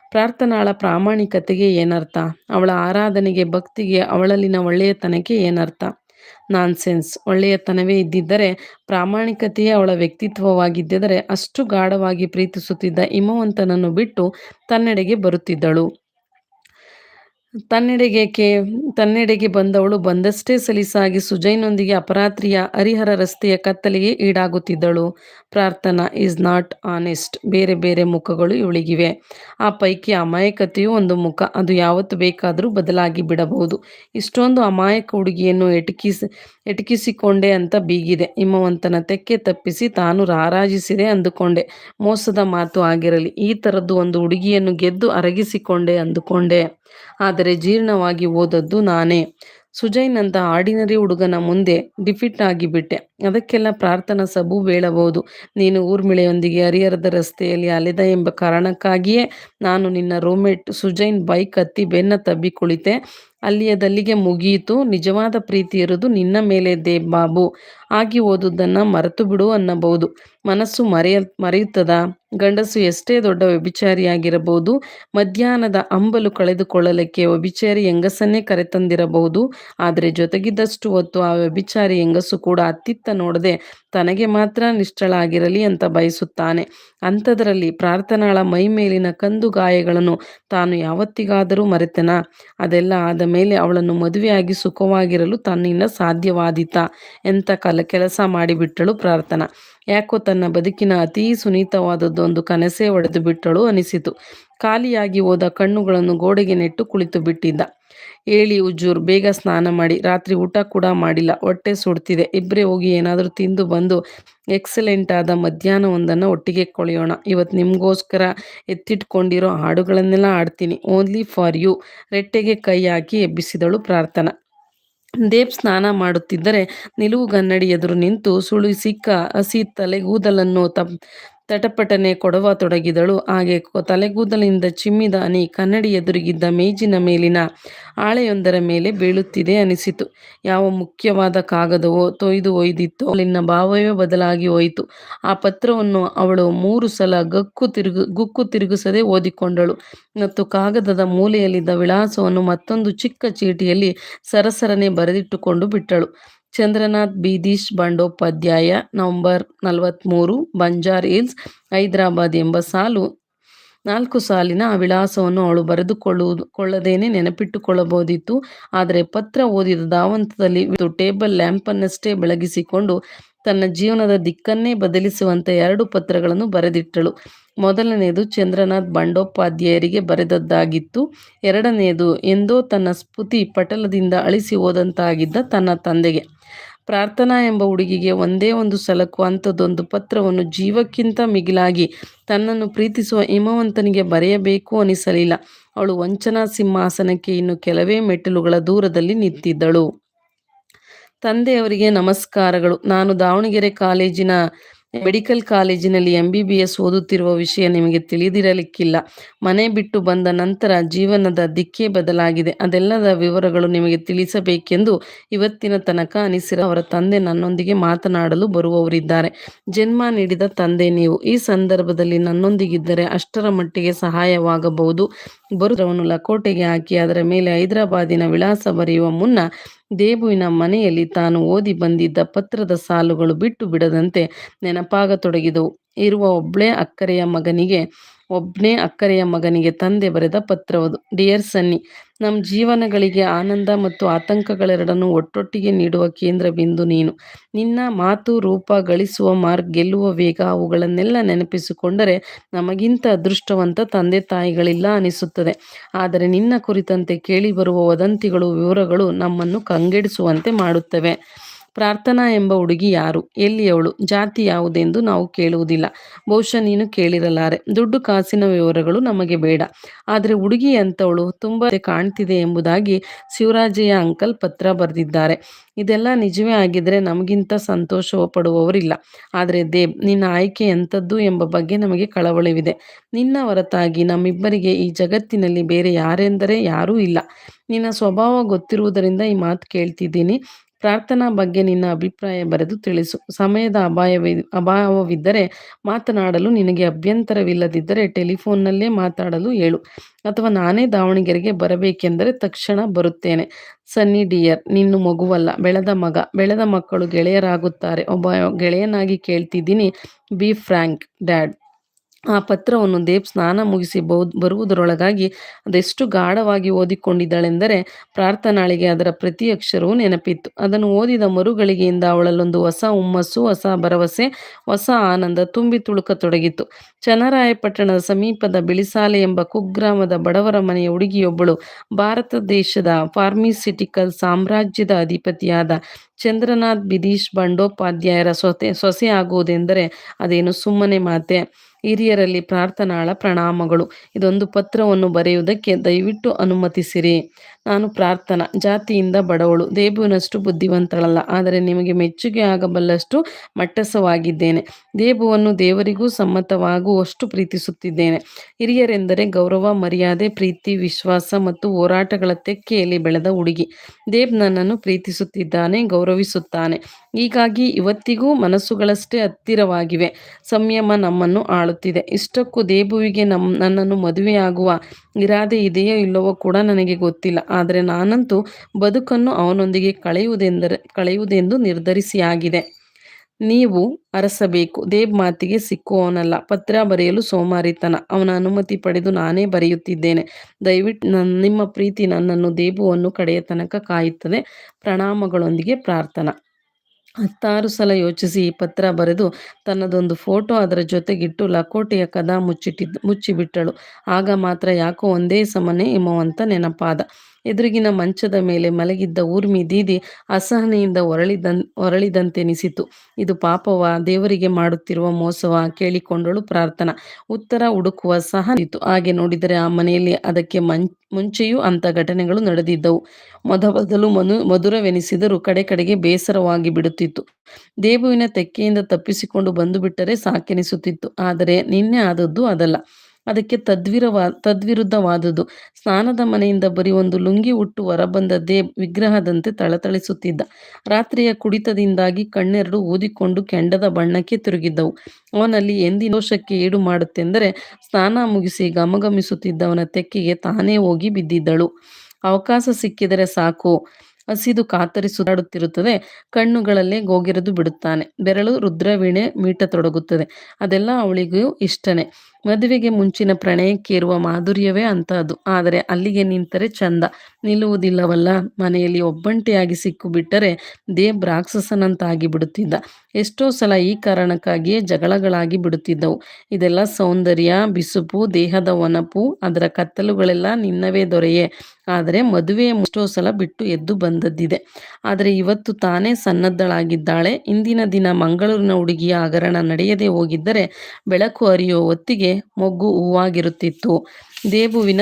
ಪ್ರಾರ್ಥನಾಳ ಪ್ರಾಮಾಣಿಕತೆಗೆ ಏನರ್ಥ? ಅವಳ ಆರಾಧನೆಗೆ ಭಕ್ತಿಗೆ ಅವಳಲ್ಲಿನ ಒಳ್ಳೆಯತನಕ್ಕೆ ಏನರ್ಥ? ನಾನ್ಸೆನ್ಸ್. ಒಳ್ಳೆಯತನವೇ ಇದ್ದಿದ್ದರೆ ಪ್ರಾಮಾಣಿಕತೆಯೇ ಅವಳ ವ್ಯಕ್ತಿತ್ವವಾಗಿದ್ದರೆ ಅಷ್ಟು ಗಾಢವಾಗಿ ಪ್ರೀತಿಸುತ್ತಿದ್ದ ಹಿಮವಂತನನ್ನು ಬಿಟ್ಟು ತನ್ನೆಡೆಗೆ ಬರುತ್ತಿದ್ದಳು. ತನ್ನೆಡೆಗೆ ಕೆ ತನ್ನೆಡೆಗೆ ಬಂದವಳು ಬಂದಷ್ಟೇ ಸಲೀಸಾಗಿ ಸುಜೈನೊಂದಿಗೆ ಅಪರಾತ್ರಿಯ ಹರಿಹರ ರಸ್ತೆಯ ಕತ್ತಲೆಗೆ ಈಡಾಗುತ್ತಿದ್ದಳು. ಪ್ರಾರ್ಥನಾ ಈಸ್ ನಾಟ್ ಆನೆಸ್ಟ್. ಬೇರೆ ಬೇರೆ ಮುಖಗಳು ಇವಳಿಗಿವೆ. ಆ ಪೈಕಿ ಅಮಾಯಕತೆಯು ಒಂದು ಮುಖ. ಅದು ಯಾವತ್ತು ಬೇಕಾದರೂ ಬದಲಾಗಿ ಬಿಡಬಹುದು. ಇಷ್ಟೊಂದು ಅಮಾಯಕ ಹುಡುಗಿಯನ್ನು ಎಟಕಿಸಿ, ಎಟಕಿಸಿಕೊಂಡೆ ಅಂತ ಬೀಗಿದೆ. ಹಿಮವಂತನ ತೆಕ್ಕೆ ತಪ್ಪಿಸಿ ತಾನು ರಾರಾಜಿಸಿದೆ ಅಂದುಕೊಂಡೆ. ಮೋಸದ ಮಾತು ಆಗಿರಲಿ. ಈ ಥರದ್ದು ಒಂದು ಹುಡುಗಿಯನ್ನು ಗೆದ್ದು ಅರಗಿಸಿಕೊಂಡೆ ಅಂದುಕೊಂಡೆ. ಆದರೆ ಜೀರ್ಣವಾಗಿ ಓದದ್ದು ನಾನೇ. ಸುಜಯ್ನಂತ ಆರ್ಡಿನರಿ ಹುಡುಗನ ಮುಂದೆ ಡಿಫಿಟ್ ಆಗಿಬಿಟ್ಟೆ. ಅದಕ್ಕೆಲ್ಲ ಪ್ರಾರ್ಥನಾ ಸಬು ಬೇಳಬಹುದು ನೀನು ಊರ್ಮಿಳೆಯೊಂದಿಗೆ ಹರಿಹರದ ರಸ್ತೆಯಲ್ಲಿ ಅಲೆದ ಎಂಬ ಕಾರಣಕ್ಕಾಗಿಯೇ ನಾನು ನಿನ್ನ ರೋಮೇಟ್ ಸುಜೈನ್ ಬೈಕ್ ಹತ್ತಿ ಬೆನ್ನ ತಬ್ಬಿ ಕುಳಿತೆ ಅಲ್ಲಿಯದಲ್ಲಿಗೆ ಮುಗಿಯಿತು. ನಿಜವಾದ ಪ್ರೀತಿ ಇರುವುದು ನಿನ್ನ ಮೇಲೆ ದೇ ಬಾಬು. ಆಗಿ ಓದುದನ್ನು ಮರೆತು ಬಿಡು ಅನ್ನಬಹುದು. ಮನಸ್ಸು ಮರೆಯ, ಮರೆಯುತ್ತದ? ಗಂಡಸು ಎಷ್ಟೇ ದೊಡ್ಡ ವ್ಯಭಿಚಾರಿಯಾಗಿರಬಹುದು. ಮಧ್ಯಾಹ್ನದ ಅಂಬಲು ಕಳೆದುಕೊಳ್ಳಲಿಕ್ಕೆ ವ್ಯಭಿಚಾರಿ ಹೆಂಗಸನ್ನೇ ಕರೆತಂದಿರಬಹುದು. ಆದರೆ ಜೊತೆಗಿದ್ದಷ್ಟು ಹೊತ್ತು ಆ ವ್ಯಭಿಚಾರಿ ಹೆಂಗಸು ಕೂಡ ಅತ್ತಿತ್ತ ನೋಡದೆ ತನಗೆ ಮಾತ್ರ ನಿಷ್ಠಳಾಗಿರಲಿ ಅಂತ ಬಯಸುತ್ತಾನೆ. ಅಂಥದರಲ್ಲಿ ಪ್ರಾರ್ಥನಾಳ ಮೈ ಮೇಲಿನ ಕಂದು ಗಾಯಗಳನ್ನು ತಾನು ಯಾವತ್ತಿಗಾದರೂ ಮರೆತನ? ಅದೆಲ್ಲ ಆದ ಮೇಲೆ ಅವಳನ್ನು ಮದುವೆಯಾಗಿ ಸುಖವಾಗಿರಲು ತನ್ನಿಂದ ಸಾಧ್ಯವಾದಿತ ಎಂತ ಕಲ ಕೆಲಸ ಮಾಡಿಬಿಟ್ಟಳು ಪ್ರಾರ್ಥನಾ. ಯಾಕೋ ತನ್ನ ಬದುಕಿನ ಅತೀ ಸುನೀತವಾದದ್ದೊಂದು ಕನಸೇ ಒಡೆದು ಬಿಟ್ಟಳು ಅನಿಸಿತು. ಖಾಲಿಯಾಗಿ ಹೋದ ಕಣ್ಣುಗಳನ್ನು ಗೋಡೆಗೆ ನೆಟ್ಟು ಕುಳಿತು ಬಿಟ್ಟಿದ್ದ. ಹೇಳಿ ಉಜ್ಜೂರ್, ಬೇಗ ಸ್ನಾನ ಮಾಡಿ, ರಾತ್ರಿ ಊಟ ಕೂಡ ಮಾಡಿಲ್ಲ, ಹೊಟ್ಟೆ ಸುಡ್ತಿದೆ. ಇಬ್ಬರೇ ಹೋಗಿ ಏನಾದರೂ ತಿಂದು ಬಂದು ಎಕ್ಸಲೆಂಟ್ ಆದ ಮಧ್ಯಾಹ್ನವೊಂದನ್ನು ಒಟ್ಟಿಗೆ ಕೊಳೆಯೋಣ. ಇವತ್ತು ನಿಮಗೋಸ್ಕರ ಎತ್ತಿಟ್ಕೊಂಡಿರೋ ಹಾಡುಗಳನ್ನೆಲ್ಲ ಆಡ್ತೀನಿ ಓನ್ಲಿ ಫಾರ್ ಯು. ರೆಟ್ಟೆಗೆ ಕೈ ಹಾಕಿ ಎಬ್ಬಿಸಿದಳು ಪ್ರಾರ್ಥನಾ. ದೇವ್ ಸ್ನಾನ ಮಾಡುತ್ತಿದ್ದರೆ ನಿಲುವು ಗನ್ನಡಿ ಎದುರು ನಿಂತು ಸುಳಿ ಸಿಕ್ಕ ಹಸಿ ತಲೆಗೂದಲನ್ನು ತಪ್ ತಟಪಟನೆ ಕೊಡವ ತೊಡಗಿದಳು. ಹಾಗೆ ತಲೆಗೂದಲಿನಿಂದ ಚಿಮ್ಮಿದ ಅನಿ ಕನ್ನಡಿ ಎದುರಿಗಿದ್ದ ಮೇಜಿನ ಮೇಲಿನ ಆಳೆಯೊಂದರ ಮೇಲೆ ಬೀಳುತ್ತಿದೆ ಅನಿಸಿತು. ಯಾವ ಮುಖ್ಯವಾದ ಕಾಗದವೋ ತೊಯ್ದು ಒಯ್ದಿತ್ತು ಅಲ್ಲಿನ ಭಾವವೇ ಬದಲಾಗಿ ಹೋಯಿತು. ಆ ಪತ್ರವನ್ನು ಅವಳು ಮೂರು ಸಲ ಗಕ್ಕು ತಿರುಗು, ಗುಕ್ಕು ತಿರುಗಿಸದೆ ಓದಿಕೊಂಡಳು. ಮತ್ತು ಕಾಗದದ ಮೂಲೆಯಲ್ಲಿದ್ದ ವಿಳಾಸವನ್ನು ಮತ್ತೊಂದು ಚಿಕ್ಕ ಚೀಟಿಯಲ್ಲಿ ಸರಸರನೆ ಬರೆದಿಟ್ಟುಕೊಂಡು ಬಿಟ್ಟಳು. ಚಂದ್ರನಾಥ್, ಬೀದೀಶ್ ಬಂಡೋಪಾಧ್ಯಾಯ, ನವಂಬರ್ ನಲವತ್ತ್ಮೂರು ಬಂಜಾರ್ ಹಿಲ್ಸ್ ಹೈದರಾಬಾದ್ ಎಂಬ ಸಾಲು, ನಾಲ್ಕು ಸಾಲಿನ ಆ ವಿಳಾಸವನ್ನು ಅವಳು ಬರೆದುಕೊಳ್ಳುವುದು, ಕೊಳ್ಳದೇನೆ ನೆನಪಿಟ್ಟುಕೊಳ್ಳಬಹುದಿತ್ತು. ಆದರೆ ಪತ್ರ ಓದಿದ ಧಾವಂತದಲ್ಲಿ ಟೇಬಲ್ ಲ್ಯಾಂಪನ್ನಷ್ಟೇ ಬೆಳಗಿಸಿಕೊಂಡು ತನ್ನ ಜೀವನದ ದಿಕ್ಕನ್ನೇ ಬದಲಿಸುವಂತೆ ಎರಡು ಪತ್ರಗಳನ್ನು ಬರೆದಿಟ್ಟಳು. ಮೊದಲನೆಯದು ಚಂದ್ರನಾಥ್ ಬಂಡೋಪಾಧ್ಯಾಯರಿಗೆ ಬರೆದದ್ದಾಗಿತ್ತು. ಎರಡನೆಯದು ಎಂದೋ ತನ್ನ ಸ್ಫುತಿ ಪಟಲದಿಂದ ಅಳಿಸಿ ಹೋದಂತಾಗಿದ್ದ ತನ್ನ ತಂದೆಗೆ. ಪ್ರಾರ್ಥನಾ ಎಂಬ ಹುಡುಗಿಗೆ ಒಂದೇ ಒಂದು ಸಲಕ್ಕೂ ಅಂಥದ್ದೊಂದು ಪತ್ರವನ್ನು ಜೀವಕ್ಕಿಂತ ಮಿಗಿಲಾಗಿ ತನ್ನನ್ನು ಪ್ರೀತಿಸುವ ಹಿಮವಂತನಿಗೆ ಬರೆಯಬೇಕು ಅನಿಸಲಿಲ್ಲ. ಅವಳು ವಂಚನಾ ಸಿಂಹಾಸನಕ್ಕೆ ಇನ್ನು ಕೆಲವೇ ಮೆಟ್ಟಿಲುಗಳ ದೂರದಲ್ಲಿ ನಿಂತಿದ್ದಳು. ತಂದೆಯವರಿಗೆ ನಮಸ್ಕಾರಗಳು. ನಾನು ದಾವಣಗೆರೆ ಕಾಲೇಜಿನ ಮೆಡಿಕಲ್ ಕಾಲೇಜಿನಲ್ಲಿ ಎಂ ಬಿ ಬಿ ಎಸ್ ಓದುತ್ತಿರುವ ವಿಷಯ ನಿಮಗೆ ತಿಳಿದಿರಲಿಕ್ಕಿಲ್ಲ. ಮನೆ ಬಿಟ್ಟು ಬಂದ ನಂತರ ಜೀವನದ ದಿಕ್ಕೇ ಬದಲಾಗಿದೆ. ಅದೆಲ್ಲದ ವಿವರಗಳು ನಿಮಗೆ ತಿಳಿಸಬೇಕೆಂದು ಇವತ್ತಿನ ತನಕ ಅನಿಸಿರ ಅವರ ತಂದೆ ನನ್ನೊಂದಿಗೆ ಮಾತನಾಡಲು ಬರುವವರಿದ್ದಾರೆ. ಜನ್ಮ ನೀಡಿದ ತಂದೆ ನೀವು. ಈ ಸಂದರ್ಭದಲ್ಲಿ ನನ್ನೊಂದಿಗಿದ್ದರೆ ಅಷ್ಟರ ಮಟ್ಟಿಗೆ ಸಹಾಯವಾಗಬಹುದು. ಬರುವವನು ಲಕೋಟೆಗೆ ಹಾಕಿ, ಅದರ ಮೇಲೆ ಹೈದರಾಬಾದಿನ ವಿಳಾಸ ಬರೆಯುವ ಮುನ್ನ ದೇಬುವಿನ ಮನೆಯಲ್ಲಿ ತಾನು ಓದಿ ಬಂದಿದ್ದ ಪತ್ರದ ಸಾಲುಗಳು ಬಿಟ್ಟು ಬಿಡದಂತೆ ನೆನಪಾಗತೊಡಗಿದವು. ಇರುವ ಒಬ್ಬಳೇ ಅಕ್ಕರೆಯ ಮಗನಿಗೆ ಒಬ್ಬನೇ ಅಕ್ಕರೆಯ ಮಗನಿಗೆ ತಂದೆ ಬರೆದ ಪತ್ರವದು. ಡಿಯರ್ ಸನ್ನಿ ನಮ್ಮ ಜೀವನಗಳಿಗೆ ಆನಂದ ಮತ್ತು ಆತಂಕಗಳೆರಡನ್ನು ಒಟ್ಟೊಟ್ಟಿಗೆ ನೀಡುವ ಕೇಂದ್ರ ಬಿಂದು ನೀನು. ನಿನ್ನ ಮಾತು, ರೂಪ, ಗಳಿಸುವ ಮಾರ್ಗ, ಗೆಲ್ಲುವ ವೇಗ ಅವುಗಳನ್ನೆಲ್ಲ ನೆನಪಿಸಿಕೊಂಡರೆ ನಮಗಿಂತ ಅದೃಷ್ಟವಂತ ತಂದೆ ತಾಯಿಗಳಿಲ್ಲ ಅನಿಸುತ್ತದೆ. ಆದರೆ ನಿನ್ನ ಕುರಿತಂತೆ ಕೇಳಿ ಬರುವ ವದಂತಿಗಳು, ವಿವರಗಳು ನಮ್ಮನ್ನು ಕಂಗೆಡಿಸುವಂತೆ ಮಾಡುತ್ತವೆ. ಪ್ರಾರ್ಥನಾ ಎಂಬ ಹುಡುಗಿ ಯಾರು? ಎಲ್ಲಿಯವಳು ಜಾತಿ ಯಾವುದೆಂದು ನಾವು ಕೇಳುವುದಿಲ್ಲ. ಬಹುಶಃ ನೀನು ಕೇಳಿರಲಾರೆ. ದುಡ್ಡು ಕಾಸಿನ ವಿವರಗಳು ನಮಗೆ ಬೇಡ. ಆದರೆ ಹುಡುಗಿ ಅಂತವಳು ತುಂಬ ಕಾಣ್ತಿದೆ ಎಂಬುದಾಗಿ ಶಿವರಾಜಯ್ಯ ಅಂಕಲ್ ಪತ್ರ ಬರೆದಿದ್ದಾರೆ. ಇದೆಲ್ಲ ನಿಜವೇ ಆಗಿದ್ರೆ ನಮಗಿಂತ ಸಂತೋಷ ಪಡುವವರಿಲ್ಲ. ಆದರೆ ದೇವ್ ನಿನ್ನ ಆಯ್ಕೆ ಎಂಥದ್ದು ಎಂಬ ಬಗ್ಗೆ ನಮಗೆ ಕಳವಳವಿದೆ. ನಿನ್ನ ಹೊರತಾಗಿ ನಮ್ಮಿಬ್ಬರಿಗೆ ಈ ಜಗತ್ತಿನಲ್ಲಿ ಬೇರೆ ಯಾರೆಂದರೆ ಯಾರೂ ಇಲ್ಲ. ನಿನ್ನ ಸ್ವಭಾವ ಗೊತ್ತಿರುವುದರಿಂದ ಈ ಮಾತು ಕೇಳ್ತಿದ್ದೀನಿ. ಪ್ರಾರ್ಥನಾ ಬಗ್ಗೆ ನಿನ್ನ ಅಭಿಪ್ರಾಯ ಬರೆದು ತಿಳಿಸು. ಸಮಯದ ಅಭಾಯವಿ, ಅಭಾವವಿದ್ದರೆ ಮಾತನಾಡಲು ನಿನಗೆ ಅಭ್ಯಂತರವಿಲ್ಲದಿದ್ದರೆ ಟೆಲಿಫೋನ್ನಲ್ಲೇ ಮಾತಾಡಲು ಹೇಳು. ಅಥವಾ ನಾನೇ ದಾವಣಗೆರೆಗೆ ಬರಬೇಕೆಂದರೆ ತಕ್ಷಣ ಬರುತ್ತೇನೆ. ಸನ್ನಿ ಡಿಯರ್, ನಿನ್ನ ಮಗುವಲ್ಲ, ಬೆಳೆದ ಮಗ, ಬೆಳೆದ ಮಕ್ಕಳು ಗೆಳೆಯರಾಗುತ್ತಾರೆ. ಒಬ್ಬ ಗೆಳೆಯನಾಗಿ ಕೇಳ್ತಿದ್ದೀನಿ. Be frank dad. ಆ ಪತ್ರವನ್ನು ದೇವ್ ಸ್ನಾನ ಮುಗಿಸಿ ಬೌ, ಬರುವುದರೊಳಗಾಗಿ ಅದೆಷ್ಟು ಗಾಢವಾಗಿ ಓದಿಕೊಂಡಿದ್ದಾಳೆಂದರೆ ಪ್ರಾರ್ಥನಾಳಿಗೆ ಅದರ ಪ್ರತಿ ಅಕ್ಷರವೂ ನೆನಪಿತ್ತು. ಅದನ್ನು ಓದಿದ ಮರುಗಳಿಗೆಯಿಂದ ಅವಳಲ್ಲೊಂದು ಹೊಸ ಹುಮ್ಮಸ್ಸು, ಹೊಸ ಭರವಸೆ, ಹೊಸ ಆನಂದ ತುಂಬಿ ತುಳುಕತೊಡಗಿತ್ತು ಚನ್ನರಾಯಪಟ್ಟಣದ ಸಮೀಪದ ಬಿಳಿಸಾಲೆ ಎಂಬ ಕುಗ್ರಾಮದ ಬಡವರ ಮನೆಯ ಹುಡುಗಿಯೊಬ್ಬಳು ಭಾರತ ದೇಶದ ಫಾರ್ಮಿಸಿಟಿಕಲ್ ಸಾಮ್ರಾಜ್ಯದ ಅಧಿಪತಿಯಾದ ಚಂದ್ರನಾಥ್ ಬಿದೀಶ್ ಬಂಡೋಪಾಧ್ಯಾಯರ ಸೊತೆ ಸೊಸೆ ಆಗುವುದೆಂದರೆ ಅದೇನು ಸುಮ್ಮನೆ ಮಾತೆ? ಹಿರಿಯರಲ್ಲಿ ಪ್ರಾರ್ಥನಾಳ ಪ್ರಣಾಮಗಳು. ಇದೊಂದು ಪತ್ರವನ್ನು ಬರೆಯುವುದಕ್ಕೆ ದಯವಿಟ್ಟು ಅನುಮತಿಸಿರಿ. ನಾನು ಪ್ರಾರ್ಥನಾ, ಜಾತಿಯಿಂದ ಬಡವಳು, ದೇಬುವಿನಷ್ಟು ಬುದ್ಧಿವಂತಳಲ್ಲ, ಆದರೆ ನಿಮಗೆ ಮೆಚ್ಚುಗೆ ಆಗಬಲ್ಲಷ್ಟು ಮಟ್ಟಸವಾಗಿದ್ದೇನೆ. ದೇಬುವನ್ನು ದೇವರಿಗೂ ಸಮ್ಮತವಾಗುವಷ್ಟು ಪ್ರೀತಿಸುತ್ತಿದ್ದೇನೆ. ಹಿರಿಯರೆಂದರೆ ಗೌರವ, ಮರ್ಯಾದೆ, ಪ್ರೀತಿ, ವಿಶ್ವಾಸ ಮತ್ತು ಹೋರಾಟಗಳ ತೆಕ್ಕೆಯಲ್ಲಿ ಬೆಳೆದ ಹುಡುಗಿ. ದೇಬ್ ನನ್ನನ್ನು ಪ್ರೀತಿಸುತ್ತಿದ್ದಾನೆ ಗೌರವಿಸುತ್ತಾನೆ. ಹೀಗಾಗಿ ಇವತ್ತಿಗೂ ಮನಸ್ಸುಗಳಷ್ಟೇ ಹತ್ತಿರವಾಗಿವೆ. ಸಂಯಮ ನಮ್ಮನ್ನು ಆಳುತ್ತಿದೆ. ಇಷ್ಟಕ್ಕೂ ದೇಬುವಿಗೆ ನಮ್, ನನ್ನನ್ನು ಮದುವೆಯಾಗುವ ಇರಾದೆ ಇದೆಯೋ ಇಲ್ಲವೋ ಕೂಡ ನನಗೆ ಗೊತ್ತಿಲ್ಲ. ಆದರೆ ನಾನಂತೂ ಬದುಕನ್ನು ಅವನೊಂದಿಗೆ ಕಳೆಯುವುದೆಂದರೆ, ಕಳೆಯುವುದೆಂದು ನಿರ್ಧರಿಸಿಯಾಗಿದೆ. ನೀವು ಅರಸಬೇಕು. ದೇವ್ ಮಾತಿಗೆ ಸಿಕ್ಕುವವನಲ್ಲ. ಪತ್ರ ಬರೆಯಲು ಸೋಮಾರಿತನ. ಅವನ ಅನುಮತಿ ಪಡೆದು ನಾನೇ ಬರೆಯುತ್ತಿದ್ದೇನೆ. ದಯವಿಟ್ಟು ನಿಮ್ಮ ಪ್ರೀತಿ ನನ್ನನ್ನು ದೇಬುವನ್ನು ಕಡೆಯ ತನಕ ಕಾಯುತ್ತದೆ. ಪ್ರಣಾಮಗಳೊಂದಿಗೆ ಪ್ರಾರ್ಥನಾ. ಹತ್ತಾರು ಸಲ ಯೋಚಿಸಿ ಈ ಪತ್ರ ಬರೆದು ತನ್ನದೊಂದು ಫೋಟೋ ಅದರ ಜೊತೆಗಿಟ್ಟು ಲಕೋಟೆಯ ಕದ ಮುಚ್ಚಿಟ್ಟಿದ್ದ, ಮುಚ್ಚಿಬಿಟ್ಟಳು. ಆಗ ಮಾತ್ರ ಯಾಕೋ ಒಂದೇ ಸಮನೆ ಹಿಮವಂತ ನೆನಪಾದ. ಎದುರಿಗಿನ ಮಂಚದ ಮೇಲೆ ಮಲಗಿದ್ದ ಊರ್ಮಿ ದೀದಿ ಅಸಹನೆಯಿಂದ ಹೊರಳಿದನ್ ಹೊರಳಿದಂತೆನಿಸಿತು ಇದು ಪಾಪವ, ದೇವರಿಗೆ ಮಾಡುತ್ತಿರುವ ಮೋಸವ ಕೇಳಿಕೊಂಡಳು ಪ್ರಾರ್ಥನಾ. ಉತ್ತರ ಹುಡುಕುವ ಸಹ ಇತ್ತು ಹಾಗೆ ನೋಡಿದರೆ ಆ ಮನೆಯಲ್ಲಿ ಅದಕ್ಕೆ ಮಂ, ಮುಂಚೆಯೂ ಅಂತ ಘಟನೆಗಳು ನಡೆದಿದ್ದವು. ಮೊದಲು ಮನು, ಮಧುರವೆನಿಸಿದರೂ ಕಡೆ ಕಡೆಗೆ ಬೇಸರವಾಗಿ ಬಿಡುತ್ತಿತ್ತು. ದೇವುವಿನ ತೆಕ್ಕೆಯಿಂದ ತಪ್ಪಿಸಿಕೊಂಡು ಬಂದು ಬಿಟ್ಟರೆ ಸಾಕೆನಿಸುತ್ತಿತ್ತು. ಆದರೆ ನಿನ್ನೆ ಆದದ್ದು ಅದಲ್ಲ. ಅದಕ್ಕೆ ತದ್ವಿರವಾ, ತದ್ವಿರುದ್ಧವಾದುದು. ಸ್ನಾನದ ಮನೆಯಿಂದ ಬರೀ ಒಂದು ಲುಂಗಿ ಉಟ್ಟು ಹೊರಬಂದ ದೇವ್ ವಿಗ್ರಹದಂತೆ ತಳತಳಿಸುತ್ತಿದ್ದ. ರಾತ್ರಿಯ ಕುಡಿತದಿಂದಾಗಿ ಕಣ್ಣೆರಡು ಊದಿಕೊಂಡು ಕೆಂಡದ ಬಣ್ಣಕ್ಕೆ ತಿರುಗಿದ್ದವು. ಅವನಲ್ಲಿ ಎಂದಿನೋಷಕ್ಕೆ ಏಡು ಮಾಡುತ್ತೆಂದರೆ ಸ್ನಾನ ಮುಗಿಸಿ ಗಮಗಮಿಸುತ್ತಿದ್ದವನ ತೆಕ್ಕೆಗೆ ತಾನೇ ಹೋಗಿ ಬಿದ್ದಿದ್ದಳು. ಅವಕಾಶ ಸಿಕ್ಕಿದರೆ ಸಾಕು. ಹಸಿದು ಕಾತರಿ ಸುತ್ತಾಡುತ್ತಿರುತ್ತದೆ ಕಣ್ಣುಗಳಲ್ಲೇ ಗೋಗಿರದು ಬಿಡುತ್ತಾನೆ. ಬೆರಳು ರುದ್ರವೀಣೆ ಮೀಟತೊಡಗುತ್ತದೆ. ಅದೆಲ್ಲ ಅವಳಿಗೂ ಇಷ್ಟನೇ. ಮದುವೆಗೆ ಮುಂಚಿನ ಪ್ರಣಯಕ್ಕೇರುವ ಮಾಧುರ್ಯವೇ ಅಂತಹದ್ದು ಆದರೆ ಅಲ್ಲಿಗೆ ನಿಂತರೆ ಚಂದ. ನಿಲ್ಲುವುದಿಲ್ಲವಲ್ಲ. ಮನೆಯಲ್ಲಿ ಒಬ್ಬಂಟಿಯಾಗಿ ಸಿಕ್ಕು ಬಿಟ್ಟರೆ ದೇವ್ ರಾಕ್ಷಸನಂತಾಗಿ ಬಿಡುತ್ತಿದ್ದ ಎಷ್ಟೋ ಸಲ ಈ ಕಾರಣಕ್ಕಾಗಿಯೇ ಜಗಳಗಳಾಗಿ ಬಿಡುತ್ತಿದ್ದವು. ಇದೆಲ್ಲ ಸೌಂದರ್ಯ, ಬಿಸುಪು, ದೇಹದ ಒನಪು, ಅದರ ಕತ್ತಲುಗಳೆಲ್ಲ ನಿನ್ನವೇ ದೊರೆಯೇ. ಆದರೆ ಮದುವೆ ಎಷ್ಟೋ ಸಲ ಬಿಟ್ಟು ಎದ್ದು ಬಂದದ್ದಿದೆ. ಆದರೆ ಇವತ್ತು ತಾನೇ ಸನ್ನದ್ಧಳಾಗಿದ್ದಾಳೆ. ಇಂದಿನ ದಿನ ಮಂಗಳೂರಿನ ಹುಡುಗಿಯ ಹಗರಣ ನಡೆಯದೇ ಹೋಗಿದ್ದರೆ ಬೆಳಕು ಹರಿಯುವ ಹೊತ್ತಿಗೆ ಮೊಗ್ಗು ಹೂವಾಗಿರುತ್ತಿತ್ತು. ದೇಬುವಿನ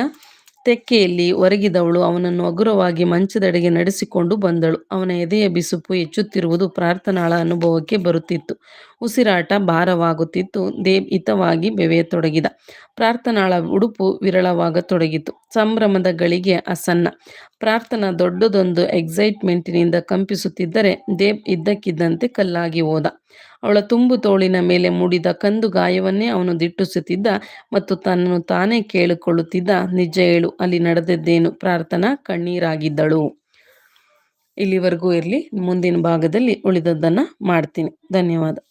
ತೆಕ್ಕೆಯಲ್ಲಿ ಒರಗಿದವಳು ಅವನನ್ನು ಹಗುರವಾಗಿ ಮಂಚದೆಡೆಗೆ ನಡೆಸಿಕೊಂಡು ಬಂದಳು. ಅವನ ಎದೆಯ ಬಿಸುಪು ಹೆಚ್ಚುತ್ತಿರುವುದು ಪ್ರಾರ್ಥನಾಳ ಅನುಭವಕ್ಕೆ ಬರುತ್ತಿತ್ತು. ಉಸಿರಾಟ ಭಾರವಾಗುತ್ತಿತ್ತು. ದೇವ್ ಹಿತವಾಗಿ ಬೆವೆಯತೊಡಗಿದ. ಪ್ರಾರ್ಥನಾಳ ಉಡುಪು ವಿರಳವಾಗತೊಡಗಿತು. ಸಂಭ್ರಮದ ಗಳಿಗೆ ಅಸನ್ನ ಪ್ರಾರ್ಥನಾ ದೊಡ್ಡದೊಂದು ಎಕ್ಸೈಟ್ಮೆಂಟಿನಿಂದ ಕಂಪಿಸುತ್ತಿದ್ದರೆ ದೇವ್ ಇದ್ದಕ್ಕಿದ್ದಂತೆ ಕಲ್ಲಾಗಿ ಹೋದ. ಅವಳ ತುಂಬು ತೋಳಿನ ಮೇಲೆ ಮೂಡಿದ ಕಂದು ಗಾಯವನ್ನೇ ಅವನು ದಿಟ್ಟಿಸುತ್ತಿದ್ದ ಮತ್ತು ತನ್ನನ್ನು ತಾನೇ ಕೇಳಿಕೊಳ್ಳುತ್ತಿದ್ದ, ನಿಜ ಹೇಳು, ಅಲ್ಲಿ ನಡೆದದ್ದೇನು? ಪ್ರಾರ್ಥನಾ ಕಣ್ಣೀರಾಗಿದ್ದಳು. ಇಲ್ಲಿವರೆಗೂ ಇರಲಿ, ಮುಂದಿನ ಭಾಗದಲ್ಲಿ ಉಳಿದದ್ದನ್ನು ಮಾಡ್ತೀನಿ. ಧನ್ಯವಾದ.